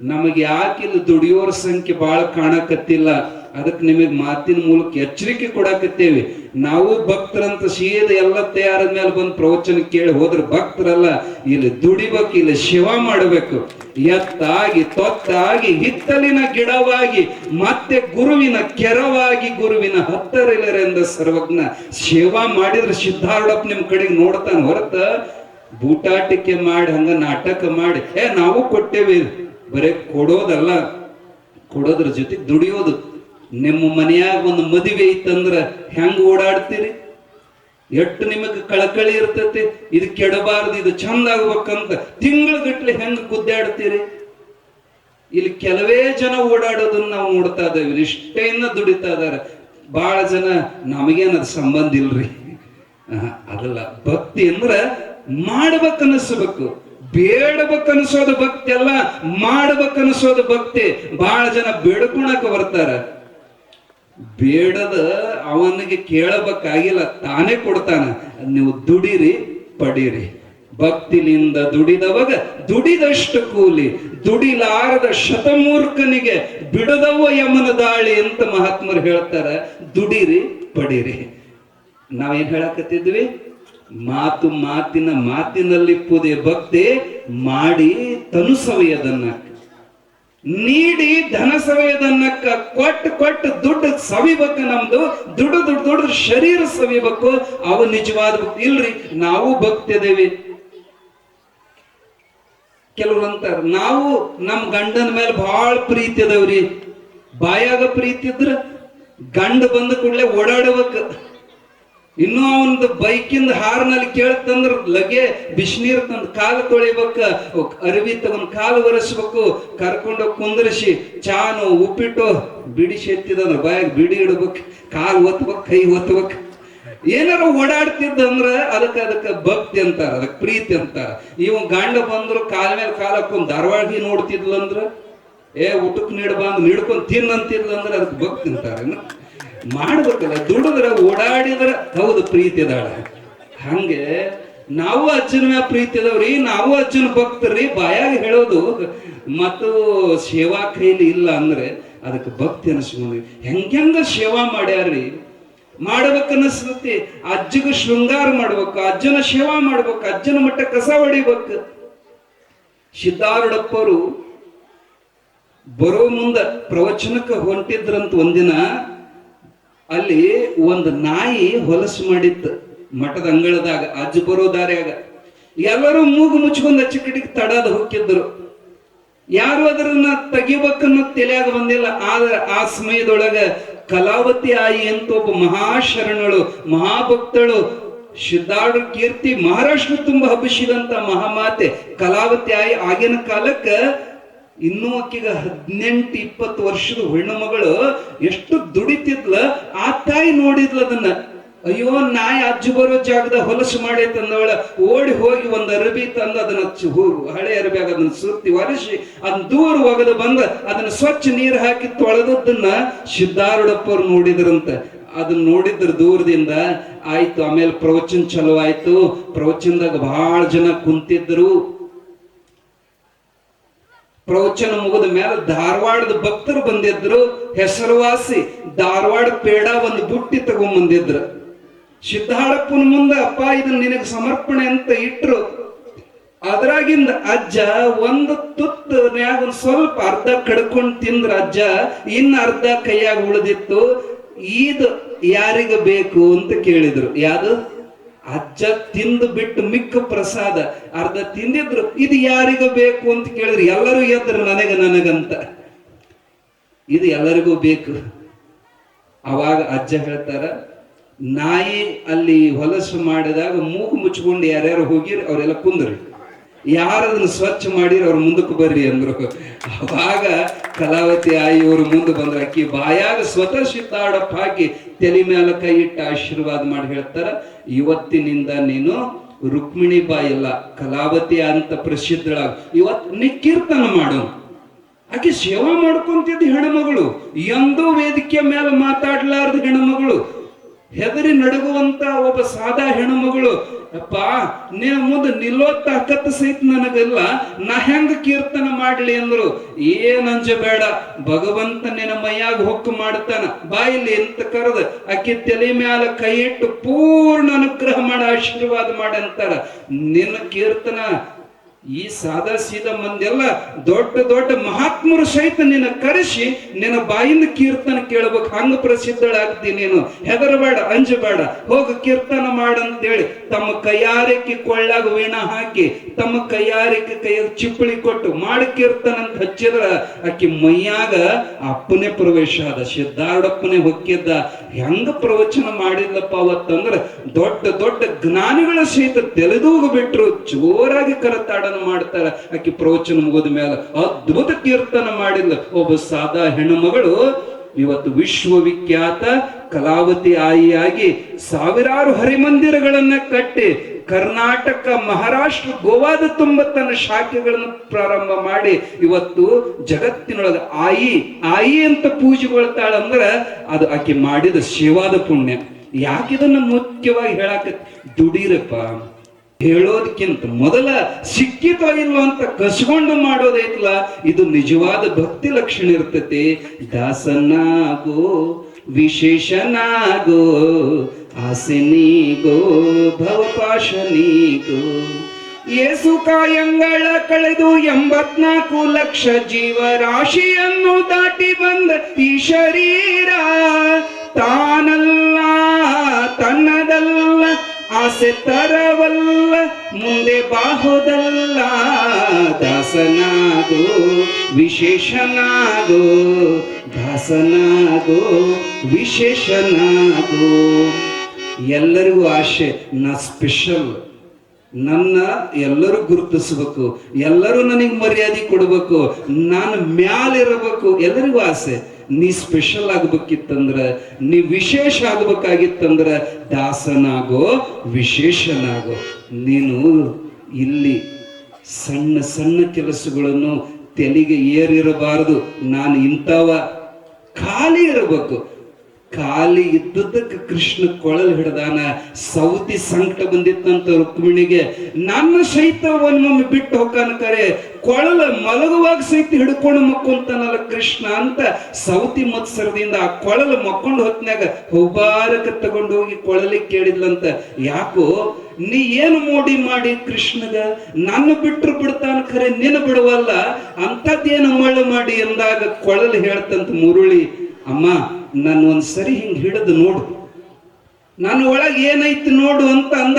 A: ನಮಗೆ ಯಾಕಿಲ್ಲ ದುಡಿಯೋರ ಸಂಖ್ಯೆ ಬಹಳ ಕಾಣಕತ್ತಿಲ್ಲ. ಅದಕ್ಕೆ ನಿಮಗೆ ಮಾತಿನ ಮೂಲಕ ಎಚ್ಚರಿಕೆ ಕೊಡಕತ್ತೇವೆ. ನಾವು ಭಕ್ತರಂತ ಸೀದ ಎಲ್ಲ ತಯಾರದ ಮೇಲೆ ಬಂದು ಪ್ರವಚನ ಕೇಳಿ ಹೋದ್ರೆ ಭಕ್ತರಲ್ಲ, ಇಲ್ಲಿ ದುಡಿಬೇಕು, ಇಲ್ಲಿ ಶಿವ ಮಾಡಬೇಕು. ಎತ್ತಾಗಿ, ತೊತ್ತಾಗಿ, ಹಿತ್ತಲಿನ ಗಿಡವಾಗಿ, ಮತ್ತೆ ಗುರುವಿನ ಕೆರವಾಗಿ ಗುರುವಿನ ಹತ್ತರಿಲ್ಲರೆಂದ ಸರ್ವಜ್ಞ ಶಿವ ಮಾಡಿದ್ರೆ ಸಿದ್ಧಾರೂಢಪ್ಪ ನಿಮ್ ಕಡೆಗೆ ನೋಡ್ತಾನೆ ಹೊರತ, ಬೂಟಾಟಿಕೆ ಮಾಡಿ, ಹಂಗ ನಾಟಕ ಮಾಡಿ, ಏ, ನಾವು ಕೊಟ್ಟೇವಿ. ಬರೇ ಕೊಡೋದಲ್ಲ, ಕೊಡೋದ್ರ ಜೊತೆ ದುಡಿಯೋದು. ನಿಮ್ಮ ಮನೆಯಾಗ ಒಂದು ಮದುವೆ ಇತ್ತಂದ್ರ ಹೆಂಗ್ ಓಡಾಡ್ತೀರಿ? ಎಷ್ಟು ನಿಮಗೆ ಕಳಕಳಿ ಇರ್ತೈತಿ? ಇದು ಕೆಡಬಾರದು, ಇದು ಚಂದ ಆಗ್ಬೇಕಂತ ತಿಂಗಳ ಗಟ್ಲೆ ಹೆಂಗ್ ಗುದ್ದಾಡ್ತೀರಿ ಇಲ್ಲಿ ಕೆಲವೇ ಜನ ಓಡಾಡೋದನ್ನ ನಾವು ನೋಡ್ತಾ ಇದ್ದೇವೆ. ನಿಷ್ಠೆಯಿಂದ ದುಡಿತಾ ಇದಾರೆ ಬಹಳ ಜನ ನಮಗೇನದು ಸಂಬಂಧ ಇಲ್ರಿ? ಅದಲ್ಲ. ಭಕ್ತಿ ಅಂದ್ರ ಮಾಡ್ಬೇಕನ್ನಿಸ್ಬೇಕು. ಬೇಡಬೇಕನ್ನಿಸೋದು ಭಕ್ತಿ ಅಲ್ಲ, ಮಾಡ್ಬೇಕನ್ನಿಸೋದು ಭಕ್ತಿ. ಬಹಳ ಜನ ಬೇಡ್ಕೊಳಕ ಬರ್ತಾರ. ಬೇಡದ ಅವನಿಗೆ ಕೇಳಬೇಕಾಗಿಲ್ಲ, ತಾನೇ ಕೊಡ್ತಾನ. ನೀವು ದುಡಿರಿ, ಪಡೀರಿ. ಭಕ್ತಿನಿಂದ ದುಡಿದವಾಗ ದುಡಿದಷ್ಟು ಕೂಲಿ. ದುಡಿಲಾರದ ಶತಮೂರ್ಖನಿಗೆ ಬಿಡದವ ಯಮನ ದಾಳಿ ಅಂತ ಮಹಾತ್ಮರು ಹೇಳ್ತಾರ. ದುಡಿರಿ, ಪಡೀರಿ. ನಾವೇನ್ ಹೇಳಕತ್ತಿದ್ವಿ? ಮಾತು ಮಾತಿನ ಮಾತಿನಲ್ಲಿಪ್ಪುದೇ ಭಕ್ತಿ ಮಾಡಿ ತನು ನೀಡಿ ಧನ ಸವೆಯದನ್ನಕ್ಕ ಕೊಟ್ಟು ಕೊಟ್ಟು ದುಡ್ಡು ಸವಿಬೇಕು ನಮ್ದು, ದುಡ್ಡು ದುಡ್ಡು ದುಡ್ಡು ಶರೀರ ಸವಿಬೇಕು, ಅವು ನಿಜವಾದ ಭಕ್ತಿ. ಇಲ್ರಿ, ನಾವು ಭಕ್ತಿ ಅದೇವಿ ಕೆಲವ್ರು ಅಂತಾರ ನಾವು ನಮ್ ಗಂಡನ ಮೇಲೆ ಬಹಳ ಪ್ರೀತಿ ಅದಾವ್ರಿ. ಬಾಯಾಗ ಪ್ರೀತಿ ಇದ್ರ, ಗಂಡ ಬಂದ ಕೂಡಲೇ ಓಡಾಡ್ಬೇಕು. ಇನ್ನೂ ಅವನದು ಬೈಕಿಂದ ಹಾರ್ನಲ್ಲಿ ಕೇಳ್ತಂದ್ರ ಲಗೆ ಬಿಸಿನೀರ್ ತಂದು ಕಾಲು ತೊಳಿಬೇಕ, ಅರಿವಿ ತಗೊಂಡ್ ಕಾಲು ಒರೆಸ್ಬೇಕು, ಕರ್ಕೊಂಡು ಕುಂದ್ರಿಸಿ, ಚಾನು ಉಪ್ಪಿಟ್ಟು ಬಿಡಿ ಎತ್ತಿದಂದ್ರ ಬಾಯಾಗ ಬಿಡಿ ಇಡ್ಬೇಕು, ಕಾಲು ಒತ್ಬೇಕು, ಕೈ ಒತ್ಬೇಕು. ಏನಾರ ಓಡಾಡ್ತಿದ್ದಂದ್ರ ಅದಕ್ಕೆ ಅದಕ್ಕೆ ಭಕ್ತಿ ಅಂತಾರ, ಅದಕ್ಕೆ ಪ್ರೀತಿ ಅಂತಾರ. ಇವ ಗಂಡ ಬಂದ್ರು ಕಾಲ ಮೇಲೆ ಕಾಲ ಹಾಕೊಂಡ್ ಧಾರವಾಡಿ ನೋಡ್ತಿದ್ಲಂದ್ರ, ಏ ಊಟಕ್ಕೆ ನೀಡ ಬಂದು, ನೀಡ್ಕೊಂಡ್ ತಿನ್ನಂತಿದ್ಲಂದ್ರ ಅದಕ್ಕೆ ಭಕ್ತಿ ಅಂತಾರ ಮಾಡ್ಬೇಕಲ್ಲ, ದುಡಿದ್ರ ಓಡಾಡಿದ್ರ ಹೌದು ಪ್ರೀತಿ ಅದಾಳ. ಹಂಗೆ ನಾವು ಅಜ್ಜನ ಮ್ಯಾಲ ಪ್ರೀತಿ ಅದಾವ್ರಿ, ನಾವು ಅಜ್ಜನ ಭಕ್ತರ್ರಿ ಬಾಯಾಗ ಹೇಳೋದು ಮತ್ತು ಸೇವಾ ಕೈಲಿ ಇಲ್ಲ ಅಂದ್ರೆ ಅದಕ್ಕೆ ಭಕ್ತಿ ಅನಿಸ್ಕೊಂಡ್ರಿ ಹೆಂಗೆಂಗ ಸೇವಾ ಮಾಡ್ಯಾರ್ರಿ? ಮಾಡ್ಬೇಕನ್ನಿಸ್ತತಿ ಅಜ್ಜಗ ಶೃಂಗಾರ ಮಾಡ್ಬೇಕು, ಅಜ್ಜನ ಸೇವಾ ಮಾಡ್ಬೇಕು, ಅಜ್ಜನ ಮಟ್ಟ ಕಸ ಹೊಡಿಬೇಕು. ಸಿದ್ಧಾರೂಢಪ್ಪರು ಬರೋ ಮುಂದ ಪ್ರವಚನಕ್ಕೆ ಹೊಂಟಿದ್ರಂತ ಒಂದಿನ ಅಲ್ಲಿ ಒಂದು ನಾಯಿ ಹೊಲಸು ಮಾಡಿತ್ತು. ಮಠದ ಅಂಗಳದಾಗ ಅಜ್ಜ ಬರೋ ದಾರಿಯಾಗ. ಎಲ್ಲರೂ ಮೂಗು ಮುಚ್ಕೊಂಡು ಅಚ್ಚ ಕಡೆಗೆ ತಡದ ಹೋಗಿದ್ರು ಯಾರು ಅದರನ್ನ ತೆಗಿಬೇಕನ್ನೋ ತಲೆಯಾಗ ಬಂದಿಲ್ಲ. ಆದ್ರೆ ಆ ಸಮಯದೊಳಗ ಕಲಾವತಿ ಆಯಿ ಅಂತ ಒಬ್ಬ ಮಹಾಶರಣಳು, ಮಹಾಭಕ್ತಳು ಸಿದ್ಧಾರ್ಢ ಕೀರ್ತಿ ಮಹಾರಾಷ್ಟ್ರ ತುಂಬಾ ಹಬ್ಬಿಸಿದಂತ ಮಹಾಮಾತೆ ಕಲಾವತಿ ಆಯಿ ಆಗಿನ ಕಾಲಕ್ಕ ಇನ್ನೂ ಅಕ್ಕಿಗ ಹದಿನೆಂಟು, ಇಪ್ಪತ್ತು ವರ್ಷದ ಹೆಣ್ಣು ಮಗಳು ಎಷ್ಟು ದುಡಿತಿದ್ಲ, ಆ ತಾಯಿ ನೋಡಿದ್ಲ ಅದನ್ನ. ಅಯ್ಯೋ, ನಾಯಿ ಅಜ್ಜು ಬರೋ ಜಾಗದ ಹೊಲಸು ಮಾಡಿ ತಂದವಳ ಓಡಿ ಹೋಗಿ ಒಂದು ಅರಬಿ ತಂದು ಅದನ್ನ ಚು- ಹು- ಹಳೆ ಅರಬಿಯಾಗ ಅದನ್ನ ಸುತ್ತಿ ಒರೆಸಿ ಅದನ್ನ ದೂರ ಹೋಗದ ಬಂದ ಅದನ್ನ ಸ್ವಚ್ಛ ನೀರು ಹಾಕಿ ತೊಳೆದದ್ದನ್ನ ಸಿದ್ಧಾರೂಢಪ್ಪರು ನೋಡಿದ್ರಂತ. ಅದನ್ನ ನೋಡಿದ್ರ ದೂರದಿಂದ ಆಯ್ತು, ಆಮೇಲೆ ಪ್ರವಚನ ಚಲೋ ಆಯ್ತು ಪ್ರವಚನದಾಗ ಬಹಳ ಜನ ಕುಂತಿದ್ರು. ಪ್ರವಚನ ಮುಗಿದ ಮೇಲೆ ಧಾರವಾಡದ ಭಕ್ತರು ಬಂದಿದ್ರು. ಹೆಸರುವಾಸಿ ಧಾರವಾಡ ಪೇಡ ಒಂದು ಬುಟ್ಟಿ ತಗೊಂಡ್ ಬಂದಿದ್ರು ಸಿದ್ಧಾಳಪ್ಪನ ಮುಂದೆ ಅಪ್ಪ ಇದನ್ನ ನಿನಗೆ ಸಮರ್ಪಣೆ ಅಂತ ಇಟ್ರು. ಅದ್ರಾಗಿಂದ ಅಜ್ಜ ಒಂದು ತುತ್ತನ್ಯಾಗ ಒಂದ್ ಸ್ವಲ್ಪ ಅರ್ಧ ಕಡ್ಕೊಂಡು ತಿಂದ್ರ ಅಜ್ಜ, ಇನ್ನ ಅರ್ಧ ಕೈಯಾಗ ಉಳಿದಿತ್ತು. ಈದ್ ಯಾರಿಗ ಬೇಕು ಅಂತ ಕೇಳಿದ್ರು. ಯಾವುದು? ಅಜ್ಜ ತಿಂದು ಬಿಟ್ಟು ಮಿಕ್ಕ ಪ್ರಸಾದ, ಅರ್ಧ ತಿಂದಿದ್ರು, ಇದು ಯಾರಿಗ ಬೇಕು ಅಂತ ಕೇಳಿದ್ರು, ಎಲ್ಲರೂ ಎದ್ರು, ನನಗೆ ನನಗಂತ. ಇದು ಎಲ್ಲರಿಗೂ ಬೇಕು. ಅವಾಗ ಅಜ್ಜ ಹೇಳ್ತಾರ, ನಾಯಿ ಅಲ್ಲಿ ಹೊಲಸು ಮಾಡಿದಾಗ ಮೂಗು ಮುಚ್ಕೊಂಡು ಯಾರ್ಯಾರು ಹೋಗಿರಿ ಅವರೆಲ್ಲ ಕುಂದ್ರಿ. ಯಾರದನ್ನ ಸ್ವಚ್ಛ ಮಾಡಿ ಅವ್ರ ಮುಂದಕ್ಕೆ ಬರ್ರಿ ಅಂದ್ರು. ಅವಾಗ ಕಲಾವತಿ ಆಯಿ ಇವರು ಮುಂದೆ ಬಂದ್ರ ಅಕ್ಕಿ ಬಾಯಾಗ ಸ್ವತಃ ಸಿದ್ಧಾಡಪ್ಪ ಹಾಕಿ ತಲೆ ಮೇಲೆ ಕೈ ಇಟ್ಟು ಆಶೀರ್ವಾದ ಮಾಡಿ ಹೇಳ್ತಾರ, ಇವತ್ತಿನಿಂದ ನೀನು ರುಕ್ಮಿಣಿ ಬಾಯಿ ಅಲ್ಲ ಕಲಾವತಿ ಅಂತ ಪ್ರಸಿದ್ಧಳಾಗ. ಇವತ್ ನೀ ಕೀರ್ತನ ಮಾಡು. ಆಕೆ ಸೇವಾ ಮಾಡ್ಕೊಂತಿದ್ದ ಹೆಣ್ಮಗಳು, ಎಂದೂ ವೇದಿಕೆ ಮೇಲೆ ಮಾತಾಡ್ಲಾರ್ದ ಹೆಣ್ಮಗಳು ಹೆದರಿ ನಡುಗುವಂತ ಒಬ್ಬ ಸಾದಾ ಹೆಣ್ಣುಮಗಳು, ಅಪ್ಪ ನೀವು ಮುಂದೆ ನಿಲ್ಲೋ ತಾಕತ್ತು ಸಹಿತ ನನಗಿಲ್ಲ, ನಾ ಹೆಂಗ ಕೀರ್ತನ ಮಾಡ್ಲಿ? ಅಂದ್ರು. ಏನ್ ಅಂಜಬೇಡ ಭಗವಂತ ನಿನ್ನ ಮೈಯಾಗ ಹೊಕ್ಕು ಮಾಡ್ತಾನ. ಬಾಯಿಲಿ ಎಂತ ಕರೆದ, ಅಕ್ಕಿ ತಲೆ ಮ್ಯಾಲ ಕೈ ಇಟ್ಟು ಪೂರ್ಣ ಅನುಗ್ರಹ ಮಾಡ, ಆಶೀರ್ವಾದ ಮಾಡ ಅಂತಾರ. ನಿನ್ನ ಕೀರ್ತನ ಈ ಸಾದಾ ಸೀದಾ ಮಂದೆಲ್ಲ ದೊಡ್ಡ ದೊಡ್ಡ ಮಹಾತ್ಮರು ಸಹಿತ ನಿನ್ನ ಕರೆಸಿ ನಿನ್ನ ಬಾಯಿಂದ ಕೀರ್ತನ ಕೇಳಬೇಕು. ಹಂಗ ಪ್ರಸಿದ್ಧಳಾಗ್ತಿ ನೀನು. ಹೆದರಬೇಡ, ಅಂಜಬೇಡ. ಹೋಗ ಕೀರ್ತನ ಮಾಡಂತೇಳಿ. ತಮ್ಮ ಕೈಯಾರಿಕೆ ಕೊಳ್ಳಾಗ ವೀಣ ಹಾಕಿ, ತಮ್ಮ ಕೈಯಾರಿಕೆ ಕೈಯ ಚಿಪ್ಪಳಿ ಕೊಟ್ಟು ಮಾಡಿ ಕೀರ್ತನ ಅಂತ ಹಚ್ಚಿದ್ರ, ಆಕಿ ಮೈಯಾಗ ಅಪ್ಪನೇ ಪ್ರವೇಶ ಆದ ಸಿದ್ಧಾರ್ಡಪ್ಪನೇ ಹೊಕ್ಕಿದ್ದ. ಹೆಂಗ ಪ್ರವಚನ ಮಾಡಿದ್ಲಪ್ಪ ಅವತ್ತಂದ್ರ ದೊಡ್ಡ ದೊಡ್ಡ ಜ್ಞಾನಿಗಳ ಸಹಿತ ತೆಲೆದೂಗ ಬಿಟ್ರು, ಜೋರಾಗಿ ಕರತಾಡನ ಮಾಡ್ತಾರ ಆಕಿ ಪ್ರವಚನ ಮುಗಿದ ಮೇಲೆ ಅದ್ಭುತ ಕೀರ್ತನ ಮಾಡಿದ್ಲು. ಒಬ್ಬ ಸಾದಾ ಹೆಣ್ಣುಮಗಳು ಇವತ್ತು ವಿಶ್ವವಿಖ್ಯಾತ ಕಲಾವತಿ ಆಯಿಯಾಗಿ ಸಾವಿರಾರು ಹರಿಮಂದಿರಗಳನ್ನ ಕಟ್ಟಿ ಕರ್ನಾಟಕ, ಮಹಾರಾಷ್ಟ್ರ, ಗೋವಾದ ತುಂಬ ತನ್ನ ಶಾಖೆಗಳನ್ನು ಪ್ರಾರಂಭ ಮಾಡಿ ಇವತ್ತು ಜಗತ್ತಿನೊಳಗೆ ಆಯಿ ಆಯಿ ಅಂತ ಪೂಜೆಗೊಳ್ತಾಳಂದ್ರ ಅದು ಆಕೆ ಮಾಡಿದ ಶಿವಾದ ಪುಣ್ಯ. ಯಾಕಿದನ್ನ ಮುಖ್ಯವಾಗಿ ಹೇಳಾಕ ದುಡೀರಪ್ಪ. ಹೇಳೋದಕ್ಕಿಂತ ಮೊದಲ ಸಿಕ್ಕಿತೋ ಇಲ್ವೋ ಅಂತ ಕಸ್ಕೊಂಡು ಮಾಡೋದೈತಲ್ಲ ಇದು ನಿಜವಾದ ಭಕ್ತಿ ಲಕ್ಷಣ ಇರ್ತತಿ. ದಾಸನಾಗೋ, ವಿಶೇಷನಾಗೋ ಆಸೆನೀಗೋ ಭವಪಾಶನೀಗೋ ಏಸು ಕಾಯಂಗಳ ಕಳೆದು ಎಂಬತ್ನಾಲ್ಕು ಲಕ್ಷ ಜೀವರಾಶಿಯನ್ನು ದಾಟಿ ಬಂದ ಈ ಶರೀರ ತಾನಲ್ಲ, ತನ್ನದಲ್ಲ. ಆಸೆ ತರವಲ್ಲ ಮುಂದೆ ಬಾಹುದಲ್ಲ. ದಾಸನಾಗೋ ವಿಶೇಷನಾಗೋ ದಾಸನಾಗೋ ವಿಶೇಷನಾಗೋ. ಎಲ್ಲರಿಗೂ ಆಶೆ ನಾ ಸ್ಪೆಷಲ್ ನನ್ನ ಎಲ್ಲರೂ ಗುರುತಿಸ್ಬೇಕು, ಎಲ್ಲರೂ ನನಗೆ ಮರ್ಯಾದೆ ಕೊಡಬೇಕು, ನಾನು ಮ್ಯಾಲಿರಬೇಕು, ಎಲ್ಲರಿಗೂ ಆಸೆ. ನೀ ಸ್ಪೆಷಲ್ ಆಗ್ಬೇಕಿತ್ತಂದ್ರ, ನೀ ವಿಶೇಷ ಆಗ್ಬೇಕಾಗಿತ್ತಂದ್ರ, ದಾಸನಾಗೋ, ವಿಶೇಷನಾಗೋ. ನೀನು ಇಲ್ಲಿ ಸಣ್ಣ ಸಣ್ಣ ಕೆಲಸಗಳನ್ನು ತೆಲಿಗೆ ಏರಿರಬಾರದು. ನಾನು ಇಂಥವ ಖಾಲಿ ಇರಬೇಕು. ಖಾಲಿ ಇದ್ದದ್ದಕ್ಕೆ ಕೃಷ್ಣ ಕೊಳಲ್ ಹಿಡ್ದಾನ, ಸೌತಿ ಸಂಕಟ ಬಂದಿತ್ತಂತ ರುಕ್ಮಿಣಿಗೆ, ನನ್ನ ಸಹಿತ ಒಮ್ಮೊಮ್ಮೆ ಬಿಟ್ಟು ಹೋಗಾನ ಕರೆ, ಕೊಳಲ ಮಲಗುವಾಗ ಸಹಿತ ಹಿಡ್ಕೊಂಡು ಮಕ್ಕೊಂತಾನಲ್ಲ ಕೃಷ್ಣ ಅಂತ ಸೌತಿ ಮತ್ಸರದಿಂದ ಆ ಕೊಳಲ ಮಕ್ಕೊಂಡು ಹೊತ್ನ್ಯಾಗ ಹೋಗ್ಬಾರಕ ತಗೊಂಡು ಹೋಗಿ ಕೊಳಲಿ ಕೇಳಿದ್ಲಂತ, ಯಾಕೋ ನೀ ಏನು ಮೋಡಿ ಮಾಡಿ ಕೃಷ್ಣಗ? ನನ್ನ ಬಿಟ್ಟರು ಬಿಡ್ತಾನ ಖರೆ ನಿನ್ನ ಬಿಡುವಲ್ಲ, ಅಂಥದ್ದೇನು ಮಳ್ಳು ಮಾಡಿ ಎಂದಾಗ ಕೊಳಲು ಹೇಳ್ತಂತ ಮುರುಳಿ, ಅಮ್ಮ ನಾನು ಒಂದು ಸರಿ ಹಿಂಗೆ ಹಿಡಿದು ನೋಡು. ನನ್ನ ಒಳಗೆ ಏನೈತಿ ನೋಡು ಅಂತ ಅಂದ.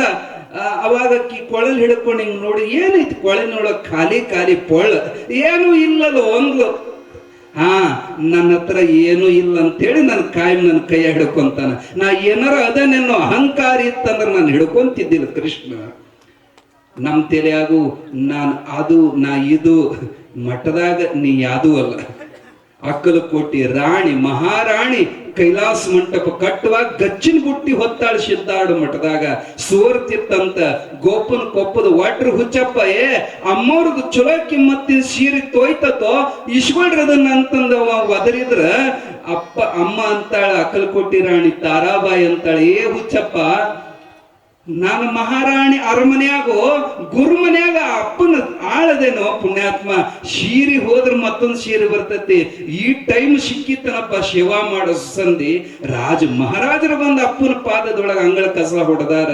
A: ಅವಾಗ ಅಕ್ಕಿ ಕೊಳಲ್ ಹಿಡ್ಕೊಂಡು ಹಿಂಗೆ ನೋಡಿ. ಏನೈತಿ ಕೊಳಿನೊಳಗೆ ಖಾಲಿ ಖಾಲಿ ಪೊಳ್ಳ. ಏನೂ ಇಲ್ಲದ ಒಂದು ಹಾ, ನನ್ನ ಹತ್ರ ಏನೂ ಇಲ್ಲ ಅಂತೇಳಿ ನನ್ನ ಕಾಯಂ ನನ್ನ ಕೈ ಹಿಡ್ಕೊಂತಾನ. ನಾ ಏನಾರ ಅದನ್ನೇನೋ ಅಹಂಕಾರ ಇತ್ತಂದ್ರೆ ನಾನು ಹಿಡ್ಕೊಂತಿದ್ದಿಲ್ಲ ಕೃಷ್ಣ. ನಮ್ಮ ತಲೆಯಾಗು ನಾನು ಅದು, ನಾ ಇದು ಮಠದಾಗ ನೀ ಯಾವುದೂ ಅಲ್ಲ. ಅಕ್ಕಲಕೋಟಿ ರಾಣಿ, ಮಹಾರಾಣಿ ಕೈಲಾಸ ಮಂಟಪ ಕಟ್ಟುವಾಗ ಗಚ್ಚಿನ ಬುಟ್ಟಿ ಹೊತ್ತಾಳ ಸಿದ್ದಾಡು ಮಠದಾಗ ಸುವರ್ತಿತ್ತಂತ ಗೋಪನ ಕೊಪ್ಪದ ವಾಟ್ರ್ ಹುಚ್ಚಪ್ಪ, ಏ ಅಮ್ಮವ್ರದ್ದು ಚಲೋ ಕಿಮ್ಮತ್ತಿನ ಸೀರೆ ತೋಯ್ತತೋ ಇಸ್ಕೊಳ್ರಿ ಅದನ್ನ ಅಂತಂದ ಒದರಿದ್ರ? ಅಪ್ಪ, ಅಮ್ಮ ಅಂತಾಳ ಅಕ್ಕಲಕೋಟಿ ರಾಣಿ ತಾರಾಬಾಯಿ ಅಂತಾಳ, ಏ ಹುಚ್ಚಪ್ಪ ನಾನು ಮಹಾರಾಣಿ ಅರಮನೆಯಾಗೋ ಗುರು ಮನ್ಯಾಗ ಅಪ್ಪನ ಆಳದೇನೋ ಪುಣ್ಯಾತ್ಮ, ಶೀರಿ ಹೋದ್ರ ಮತ್ತೊಂದು ಶೀರಿ ಬರ್ತತಿ. ಈ ಟೈಮ್ ಸಿಕ್ಕಿತ್ತನಪ್ಪ ಶಿವ ಮಾಡೋ ಸಂಧಿ ರಾಜ ಮಹಾರಾಜರು ಬಂದ ಅಪ್ಪನ ಪಾದದೊಳಗ ಅಂಗಳ ಕಸ ಹೊಡೆದಾರ.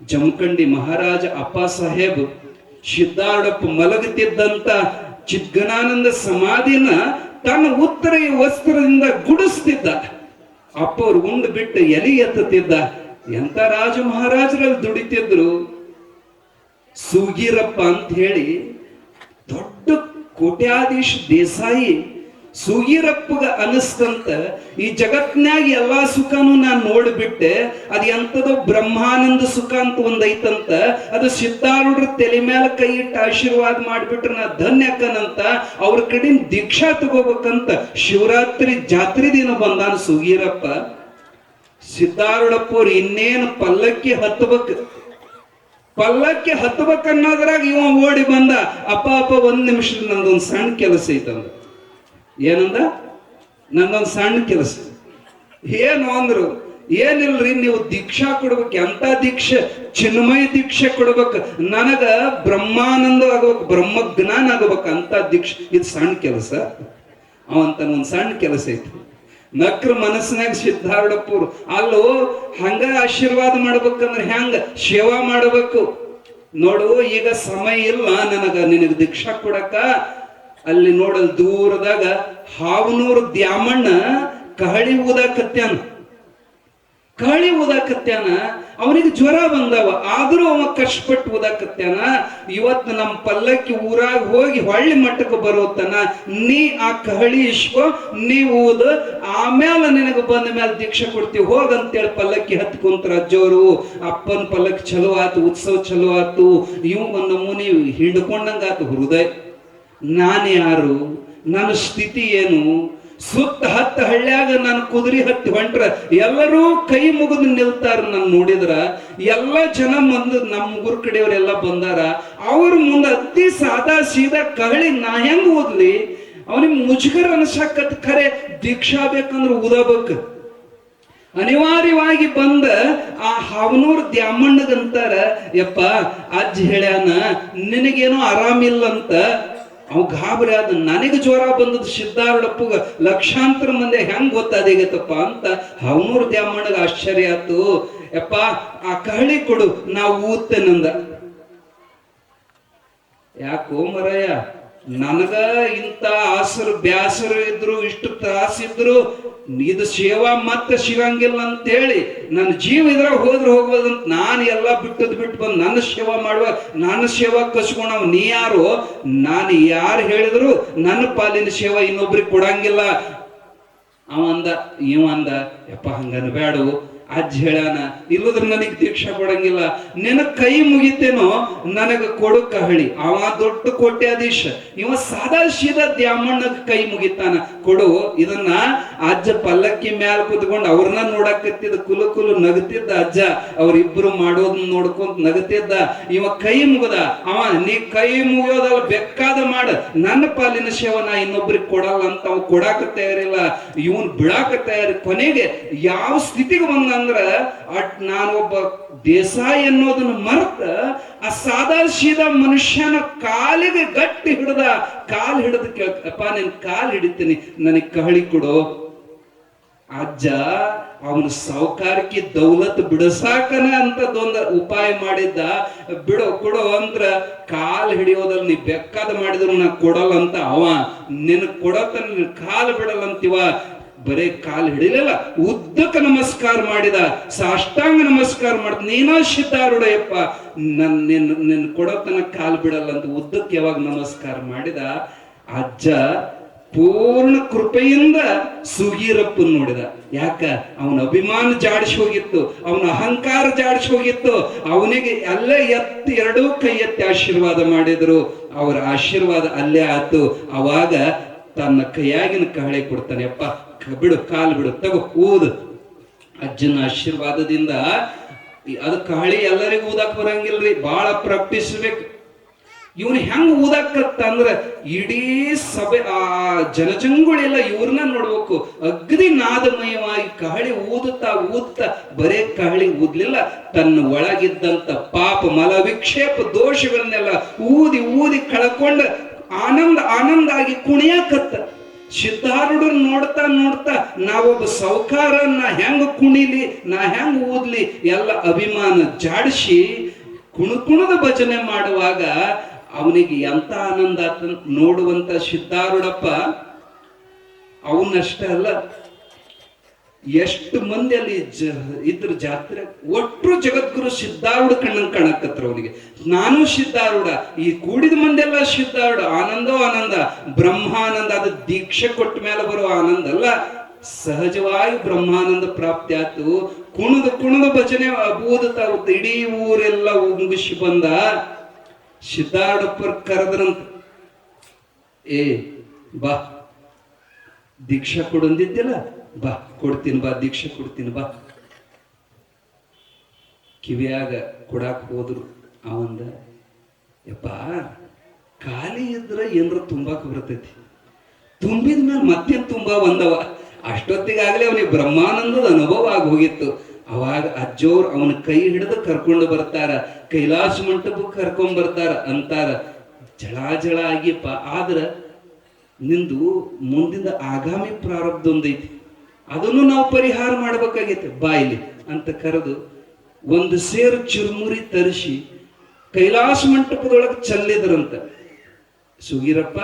A: ಜಮಖಂಡಿ ಮಹಾರಾಜ ಅಪ್ಪ ಸಾಹೇಬ್ ಸಿದ್ಧಾರ್ಡಪ್ಪ ಮಲಗುತ್ತಿದ್ದಂತ ಚಿದ್ಗನಾನಂದ ಸಮಾಧಿನ ತನ್ನ ಉತ್ತರ ವಸ್ತ್ರದಿಂದ ಗುಡಿಸ್ತಿದ್ದ. ಅಪ್ಪ ಅವ್ರು ಉಂಡು ಬಿಟ್ಟು ಎಲಿ ಎತ್ತುತ್ತಿದ್ದ. ಎಂತ ರಾಜ ಮಹಾರಾಜರಲ್ಲಿ ದುಡಿತಿದ್ರು? ಸೂಗಿರಪ್ಪ ಅಂತ ಹೇಳಿ ದೊಡ್ಡ ಕೋಟ್ಯಾಧೀಶ ದೇಸಾಯಿ ಸುಗಿರಪ್ಪಗ ಅನಿಸ್ತಂತ ಈ ಜಗತ್ನಾಗ ಎಲ್ಲಾ ಸುಖನು ನಾನು ನೋಡ್ಬಿಟ್ಟೆ, ಅದ್ ಎಂತದೋ ಬ್ರಹ್ಮಾನಂದ ಸುಖ ಅಂತ ಒಂದೈತಂತ, ಅದು ಸಿದ್ಧಾರೂಢರ ತಲೆ ಮೇಲೆ ಕೈ ಇಟ್ಟು ಆಶೀರ್ವಾದ ಮಾಡ್ಬಿಟ್ರೆ ನಾ ಧನ್ಯಕ್ಕನಂತ ಅವ್ರ ಕಡೆ ದೀಕ್ಷಾ ತಗೋಬೇಕಂತ ಶಿವರಾತ್ರಿ ಜಾತ್ರೆ ದಿನ ಬಂದಾನ ಸುಗೀರಪ್ಪ. ಸಿದ್ಧಾರೂಢಪ್ಪ ಅವ್ರು ಇನ್ನೇನು ಪಲ್ಲಕ್ಕಿ ಹತ್ತಬೇಕು? ಪಲ್ಲಕ್ಕಿ ಹತ್ತಬೇಕನ್ನೋದ್ರಾಗ ಇವ ಓಡಿ ಬಂದ, ಅಪ್ಪ ಅಪ್ಪ, ಒಂದ್ ನಿಮಿಷ ನಂದೊಂದು ಸಣ್ಣ ಕೆಲಸ ಐತಂದ ಏನಂದ? ನಂದೊಂದು ಸಣ್ಣ ಕೆಲಸ. ಏನು ಅಂದ್ರು? ಏನಿಲ್ರಿ ನೀವು ದೀಕ್ಷಾ ಕೊಡ್ಬೇಕು, ಎಂತ ದೀಕ್ಷೆ? ಚಿನ್ಮಯ ದೀಕ್ಷೆ ಕೊಡ್ಬೇಕು. ನನಗ ಬ್ರಹ್ಮಾನಂದ ಆಗ್ಬೇಕು ಬ್ರಹ್ಮ ಜ್ಞಾನ ಆಗ್ಬೇಕು ಅಂತ ದೀಕ್ಷೆ. ಇದು ಸಣ್ಣ ಕೆಲಸ. ಅವಂತ ಒಂದು ಸಣ್ಣ ಕೆಲಸ ಐತಿ. ನಕ್ರ ಮನಸ್ಸಿನಾಗ ಸಿದ್ಧಾರೂಢಪ್ಪರು ಅಲ್ಲೋ, ಹಂಗ ಆಶೀರ್ವಾದ ಮಾಡ್ಬೇಕಂದ್ರೆ ಹೆಂಗ ಸೇವಾ ಮಾಡಬೇಕು. ನೋಡು, ಈಗ ಸಮಯ ಇಲ್ಲ, ನನಗ ನಿನಗೆ ದೀಕ್ಷಾ ಕೊಡಕ. ಅಲ್ಲಿ ನೋಡಲ್ ದೂರದಾಗ ಹಾವನೂರು ದ್ಯಾಮಣ್ಣ ಕಹಳಿ ಊದಾಕತ್ಯಾನ. ಕಹಳಿ ಊದಾಕತ್ಯಾನ. ಅವನಿಗೆ ಜ್ವರ ಬಂದವ. ಆದರೂ ಅವ ಕಷ್ಟಪಟ್ಟು ಊದಾಕತ್ಯಾನ ಇವತ್ತು ನಮ್ಮ ಪಲ್ಲಕ್ಕಿ ಊರಾಗ ಹೋಗಿ ಹೊಳ್ಳಿ ಮಟ್ಟಕ್ಕೆ ಬರೋತನ. ನೀ ಆ ಕಹಳಿ ಇಸ್ಕೋ, ನೀ ಊದ ಆಮೇಲೆ ನಿನಗೆ ಬಂದ ಮೇಲೆ ದೀಕ್ಷೆ ಕೊಡ್ತೀವಿ. ಹೋಗಂತೇಳಿ ಪಲ್ಲಕ್ಕಿ ಹತ್ಕೊಂತ ಅಜ್ಜವರು ಅಪ್ಪನ ಪಲ್ಲಕ್ಕಿ ಚಲೋ ಆತು, ಉತ್ಸವ ಚಲೋ ಆತು. ಇವ್ ಒಂದು ನಮೂನಿ ಹಿಡ್ಕೊಂಡಂಗ ಆತು ಹೃದಯ. ನಾನು ಯಾರು? ನನ್ನ ಸ್ಥಿತಿ ಏನು? ಸುತ್ತ ಹತ್ತ ಹಳ್ಳ್ಯಾಗ ನಾನು ಕುದುರೆ ಹತ್ತಿ ಹೊಂಟ್ರ ಎಲ್ಲರೂ ಕೈ ಮುಗಿದು ನಿಲ್ತಾರ ನಾನು ನೋಡಿದ್ರ. ಎಲ್ಲ ಜನ ಬಂದು ನಮ್ಮ ಗುರು ಕಡೆಯವರೆಲ್ಲ ಬಂದಾರ. ಅವ್ರ ಮುಂದೆ ಅತಿ ಸಾದಾ ಸೀದಾ ಕಹಳಿ ನಾ ಹೆಂಗ ಓದ್ಲಿ? ಅವನಿಗೆ ಮುಜುಗರ ಅನ್ಸಕತ್ ಖರೆ ದೀಕ್ಷಾ ಬೇಕಂದ್ರೆ ಓದಬೇಕು. ಅನಿವಾರ್ಯವಾಗಿ ಬಂದ ಆ ಹಾವನೂರ್ ದ್ಯಾಮಣ್ಣಗಂತಾರ, ಯಪ್ಪ ಅಜ್ಜಿ ಹೇಳ್ಯಾನ, ನಿನಗೇನೋ ಆರಾಮಿಲ್ಲ ಅಂತ ಅವ್ ಗಾಬರಿ ಆದ ನನಗೆ ಜ್ವರ ಬಂದದ್ದು ಸಿದ್ಧಾರೂಢಪ್ಪಗ ಲಕ್ಷಾಂತರ ಮಂದಿ ಹೆಂಗ್ ಗೊತ್ತಾದೇಗತ್ತಪ್ಪ ಅಂತ ಅವನೂರ್ ದ್ಯಾಮಣ್ಣಗ ಆಶ್ಚರ್ಯ ಆತು ಯಪ್ಪ, ಆ ಕಹಳಿ ಕೊಡು ನಾವು ಊತ್ತೇನಂದ ಯಾಕೋ ಮರಯ್ಯ? ನನಗ ಇಂತ ಆಸರು ಬ್ಯಾಸರು ಇದ್ರು, ಇಷ್ಟು ತ್ರಾಸಿದ್ರು ಇದು ಸೇವಾ ಮತ್ತೆ ಸಿಗಂಗಿಲ್ಲ ಅಂತ ಹೇಳಿ ನನ್ನ ಜೀವ ಇದ್ರಾಗ ಹೋದ್ರೆ ಹೋಗ್ಬೋದಂತ ನಾನು ಎಲ್ಲ ಬಿಟ್ಟದ್ ಬಿಟ್ಟು ಬಂದು ನನ್ನ ಸೇವಾ ಮಾಡುವ, ನನ್ನ ಸೇವಾ ಕಸ್ಕೊಂಡವ್ ನೀ ಯಾರು? ನಾನು ಯಾರು ಹೇಳಿದ್ರು ನನ್ನ ಪಾಲಿನ ಸೇವಾ ಇನ್ನೊಬ್ರಿಗೆ ಕೊಡಂಗಿಲ್ಲ. ಅವಂದ, ಇವಂದ, ಯಪ್ಪ ಹಂಗನ ಬ್ಯಾಡು ಅಜ್ಜ ಹೇಳಾನ, ಇಲ್ಲದ್ರ ನನಗೆ ದೀಕ್ಷಾ ಕೊಡಂಗಿಲ್ಲ. ನಿನ್ನ ಕೈ ಮುಗಿತೇನೋ, ನನಗ ಕೊಡು ಕಹಳಿ. ಅವ ದೊಡ್ಡ ಕೋಟ್ಯಾಧೀಶ. ಇವ ಸಾದಾ ಸೀದಾ ದ್ಯಾಮಣ್ಣಗ ಕೈ ಮುಗಿತಾನ. ಕೊಡು, ಇದನ್ನ ಅಜ್ಜ ಪಲ್ಲಕ್ಕಿ ಮ್ಯಾಲ ಕುತ್ಕೊಂಡು ಅವ್ರನ್ನ ನೋಡಕತ್ತಿದ್ದ, ಕುಲು ಕುಲು ನಗತಿದ್ದ ಅಜ್ಜ, ಅವ್ರಿಬ್ರು ಮಾಡೋದನ್ನ ನೋಡ್ಕೊಂತ ನಗತಿದ್ದ. ಇವ ಕೈ ಮುಗದ, ಅವ ನೀ ಕೈ ಮುಗಿಯೋದಲ್ಲ ಬೆಕ್ಕಾದ ಮಾಡ, ನನ್ನ ಪಾಲಿನ ಶವನ ಇನ್ನೊಬ್ರಿಗೆ ಕೊಡಲ್ಲ ಅಂತ ಅವ್ ಕೊಡಾಕ ತಯಾರಿಲ್ಲ. ಇವನ್ ಬಿಡಾಕ ತಯಾರಿ, ಕೊನೆಗೆ ಯಾವ ಸ್ಥಿತಿಗೆ ಬಂದ ಅಂದ್ರ ಅಟ್ ನಾನೊಬ್ಬ ದೇಸಾಯಿ ಅನ್ನೋದನ್ನ ಮರ್ತ, ಆ ಸೀದಾ ಮನುಷ್ಯನ ಕಾಲಿಗೆ ಗಟ್ಟಿ ಹಿಡ್ದ ಕಾಲ್ ಹಿಡಿದು ಅಪ್ಪ, ನಿನ್ ಕಾಲ್ ಹಿಡಿತೀನಿ, ನನಗೆ ಕಹಳಿ ಕೊಡು. ಅಜ್ಜ, ಅವನ ಸಾವುಕಾರಕ್ಕೆ ದೌಲತ್ ಬಿಡಸಾಕನ ಅಂತದೊಂದು ಉಪಾಯ ಮಾಡಿದ್ದ. ಬಿಡು, ಕೊಡು ಅಂದ್ರ, ಕಾಲ್ ಹಿಡಿಯೋದಲ್ಲಿ ನೀ ಬೆಕ್ಕಾದ ಮಾಡಿದ್ರು ನಾ ಕೊಡಲ್ಲ ಅಂತ ಅವ. ನಿನ್ ಕೊಡತ್ತ ನಿನ್ ಕಾಲ್ ಬಿಡಲ್ಲ ಅಂತಿವ ಬರೇ ಕಾಲ್ ಹಿಡಿಲಿಲ್ಲ. ಉದ್ದಕ ನಮಸ್ಕಾರ ಮಾಡಿದ, ಸಾಷ್ಟಾಂಗ ನಮಸ್ಕಾರ ಮಾಡಿದ ನೀನಾ ಸಿದ್ಧಾರೂಢಯ್ಯಪ್ಪ ನನ್, ನಿನ್ ನಿನ್ ಕೊಡತನ ಕಾಲ್ ಬಿಡಲ್ಲ ಅಂತ ಉದ್ದಕ್ಕೆ ಯಾವಾಗ ನಮಸ್ಕಾರ ಮಾಡಿದ, ಅಜ್ಜ ಪೂರ್ಣ ಕೃಪೆಯಿಂದ ಸುಗೀರಪ್ಪನ್ ನೋಡಿದ. ಯಾಕ? ಅವನ ಅಭಿಮಾನ ಜಾಡಿಸಿ ಹೋಗಿತ್ತು, ಅವನ ಅಹಂಕಾರ ಜಾಡಿಸಿ ಹೋಗಿತ್ತು. ಅವನಿಗೆ ಅಲ್ಲೇ ಎತ್ತಿ, ಎರಡೂ ಕೈ ಎತ್ತಿ ಆಶೀರ್ವಾದ ಮಾಡಿದ್ರು. ಅವರ ಆಶೀರ್ವಾದ ಅಲ್ಲೇ ಆತು ಅವಾಗ ತನ್ನ ಕೈಯಾಗಿನ ಕಹಳೆ ಕೊಡ್ತಾನೆ, ಅಪ್ಪ ಬಿಡು, ಕಾಲು ಬಿಡು, ತಗೋ ಊದು ಅಜ್ಜನ ಆಶೀರ್ವಾದದಿಂದ ಅದು ಕಹಳಿ ಎಲ್ಲರಿಗೂ ಊದಕ್ ಬರಂಗಿಲ್ರಿ ಬಹಳ ಪ್ರಕಟಿಸ್ಬೇಕು ಬೇಕು ಇವನು ಹೆಂಗ್ ಊದಾಕತ್ತ ಅಂದ್ರ ಇಡೀ ಸಭೆ, ಆ ಜನಜಂಗುಳೆಲ್ಲ ಇವ್ರನ್ನ ನೋಡ್ಬೇಕು. ಅಗ್ದಿ ನಾದಮಯವಾಗಿ ಕಹಳಿ ಊದುತ್ತಾ ಊದ್ತಾ ಬರೇ ಕಹಳಿ ಊದ್ಲಿಲ್ಲ. ತನ್ನ ಒಳಗಿದ್ದಂತ ಪಾಪ ಮಲ ವಿಕ್ಷೇಪ ದೋಷಗಳನ್ನೆಲ್ಲ ಊದಿ ಊದಿ ಕಳ್ಕೊಂಡ ಆನಂದ ಆನಂದ ಆಗಿ ಕುಣಿಯಾಕತ್ತ. ಸಿದ್ಧಾರೂಢ ನೋಡ್ತಾ ನೋಡ್ತಾ ನಾವೊಬ್ಬ ಸೌಕಾರ ನಾ ಹೆಂಗ ಕುಣಿಲಿ, ನಾ ಹೆಂಗ ಓದ್ಲಿ ಎಲ್ಲ ಅಭಿಮಾನ ಜಾಡಿಸಿ ಕುಣಕುಣದ ಭಜನೆ ಮಾಡುವಾಗ ಅವನಿಗೆ ಎಂತ ಆನಂದ ನೋಡುವಂತ ಸಿದ್ಧಾರೂಢಪ್ಪ ಅವನಷ್ಟೇ ಅಲ್ಲ. ಎಷ್ಟು ಮಂದಿ ಅಲ್ಲಿ ಜ, ಇದ್ರ ಜಾತ್ರೆ? ಒಟ್ಟು ಜಗದ್ಗುರು ಸಿದ್ಧಾರೂಢ ಕಣ್ಣನ್ ಕಾಣಕತ್ರ ಅವನಿಗೆ. ನಾನು ಸಿದ್ಧಾರೂಢ, ಈ ಕೂಡಿದ ಮಂದೆಲ್ಲ ಸಿದ್ಧಾರೂಢ. ಆನಂದೋ ಆನಂದ, ಬ್ರಹ್ಮಾನಂದ, ಅದು ದೀಕ್ಷೆ ಕೊಟ್ಟ ಮೇಲೆ ಬರುವ ಆನಂದ ಅಲ್ಲ. ಸಹಜವಾಗಿ ಬ್ರಹ್ಮಾನಂದ ಪ್ರಾಪ್ತಿ ಆತು ಕುಣದು ಕುಣದು ಭಜನೆ ಅಭೂತ ಇಡೀ ಊರೆಲ್ಲ ಮುಗಿಸಿ ಬಂದ. ಸಿದ್ಧಾರೂಢಪ್ಪರ್ ಕರೆದ್ರಂತ. ಏ, ಬಾ. ದೀಕ್ಷಾ ಕೊಡೊಂದಿದ್ದಿಲ್ಲ? ಬಾ, ಕೊಡ್ತೀನಿ ಬಾ, ದೀಕ್ಷೆ ಕೊಡ್ತೀನಿ ಬಾ. ಕಿವಿಯಾಗ ಕೊಡಾಕ್ ಹೋದ್ರು ಅವಂದ, ಯಪ್ಪ, ಖಾಲಿ ಇದ್ರೆ ಏನರ ತುಂಬಾಕ್ ಬರ್ತೈತಿ. ತುಂಬಿದ ಮೇಲೆ ಮತ್ತೆ ತುಂಬಾ ಬಂದವ? ಅಷ್ಟೊತ್ತಿಗಾಗಲೇ ಅವನಿಗೆ ಬ್ರಹ್ಮಾನಂದದ ಅನುಭವ ಆಗಿ ಹೋಗಿತ್ತು. ಅವಾಗ ಅಜ್ಜೋರ್ ಅವನ ಕೈ ಹಿಡಿದು ಕರ್ಕೊಂಡು ಬರ್ತಾರ, ಕೈಲಾಸ ಮಂಟಪಕ್ಕೆ ಕರ್ಕೊಂಡ್ ಬರ್ತಾರ ಅಂತಾರ. ಜಳ ಜಳ ಆಗಿಪ್ಪ ಆದ್ರ ನಿಂದು ಮುಂದಿನ ಆಗಾಮಿ ಪ್ರಾರಬ್ಧ ಒಂದೈತಿ. ಅದನ್ನು ನಾವು ಪರಿಹಾರ ಮಾಡಬೇಕಾಗೈತೆ. ಬಾಯಿಲಿ ಅಂತ ಕರೆದು ಒಂದು ಸೇರು ಚುರುಮುರಿ ತರಿಸಿ ಕೈಲಾಸ ಮಂಟಪದೊಳಗೆ ಚೆಲ್ಲಿದ್ರಂತ. ಸುಗೀರಪ್ಪ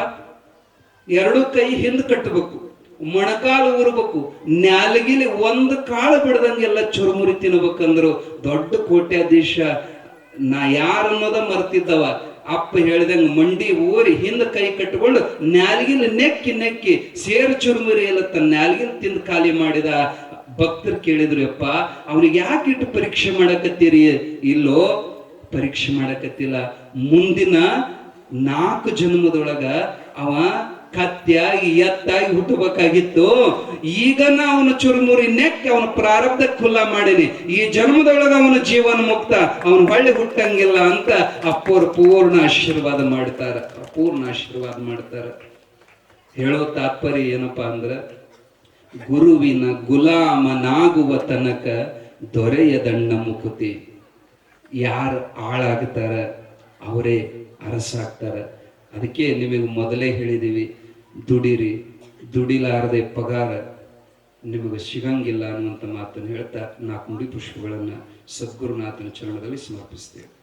A: ಎರಡು ಕೈ ಹಿಂದ್ ಕಟ್ಟಬೇಕು ಮೊಣಕಾಲು ಊರ್ಬೇಕು, ನ್ಯಾಲಗಿಲಿ ಒಂದು ಕಾಳು ಬಿಡದಂಗೆಲ್ಲ ಚುರುಮುರಿ ತಿನ್ಬೇಕಂದ್ರು ದೊಡ್ಡ ಕೋಟ್ಯಾಧೀಶ ನಾ ಯಾರನ್ನೋದ ಮರ್ತಿದ್ದವ. ಅಪ್ಪ ಹೇಳಿದಂಗೆ ಮಂಡಿ ಊರಿ ಹಿಂದ ಕೈ ಕಟ್ಟಿಕೊಂಡು ನ್ಯಾಲಗಿನ ನೆಕ್ಕಿ ನೆಕ್ಕಿ ಸೇರು ಚುರುಮುರಿ ಎಲ್ಲ ತನ್ನ ನ್ಯಾಲಗಿನ ತಿಂದು ಖಾಲಿ ಮಾಡಿದ ಭಕ್ತರು ಕೇಳಿದ್ರು ಅಪ್ಪ ಅವ್ನಿಗೆ ಯಾಕೆ ಇಟ್ಟು ಪರೀಕ್ಷೆ ಮಾಡಕತ್ತೀರಿ? ಇಲ್ಲೋ, ಪರೀಕ್ಷೆ ಮಾಡಕತ್ತಿಲ್ಲ. ಮುಂದಿನ ನಾಲ್ಕು ಜನ್ಮದೊಳಗ ಅವ ಕತ್ಯಾಗಿ ಎತ್ತಾಗಿ ಹುಟ್ಟಬೇಕಾಗಿತ್ತು. ಈಗ ಅವನು ಚುರುಮುರಿ ನೆಕ್ಕಿ ಅವನ ಪ್ರಾರಬ್ಧ ಖುಲ್ಲ ಮಾಡೀನಿ. ಈ ಜನ್ಮದೊಳಗ ಅವನ ಜೀವನ ಮುಕ್ತ, ಅವನು ಹೊಳ್ಳಿ ಹುಟ್ಟಂಗಿಲ್ಲ ಅಂತ ಅಪ್ಪೋರು ಪೂರ್ಣ ಆಶೀರ್ವಾದ ಮಾಡ್ತಾರ. ಪೂರ್ಣ ಆಶೀರ್ವಾದ ಮಾಡ್ತಾರ. ಹೇಳೋ ತಾತ್ಪರ್ಯ ಏನಪ್ಪಾ ಅಂದ್ರ, ಗುರುವಿನ ಗುಲಾಮನಾಗುವ ತನಕ ದೊರೆಯದಣ್ಣ ಮುಕುತಿ. ಯಾರು ಆಳಾಗ್ತಾರ, ಅವರೇ ಅರಸಾಗ್ತಾರ. ಅದಕ್ಕೆ ನಿಮಗೆ ಮೊದಲೇ ಹೇಳಿದೀವಿ ದುಡಿರಿ, ದುಡಿಲಾರದೆ ಪಗಾರ ನಿಮಗೆ ಸಿಗಂಗಿಲ್ಲ ಅನ್ನುವಂಥ ಮಾತನ್ನು ಹೇಳ್ತಾ ನಾಲ್ಕು ನುಡಿ ಪುಷ್ಪಗಳನ್ನು ಸದ್ಗುರುನಾಥನ ಚರಣದಲ್ಲಿ ಸಮರ್ಪಿಸ್ತೇವೆ.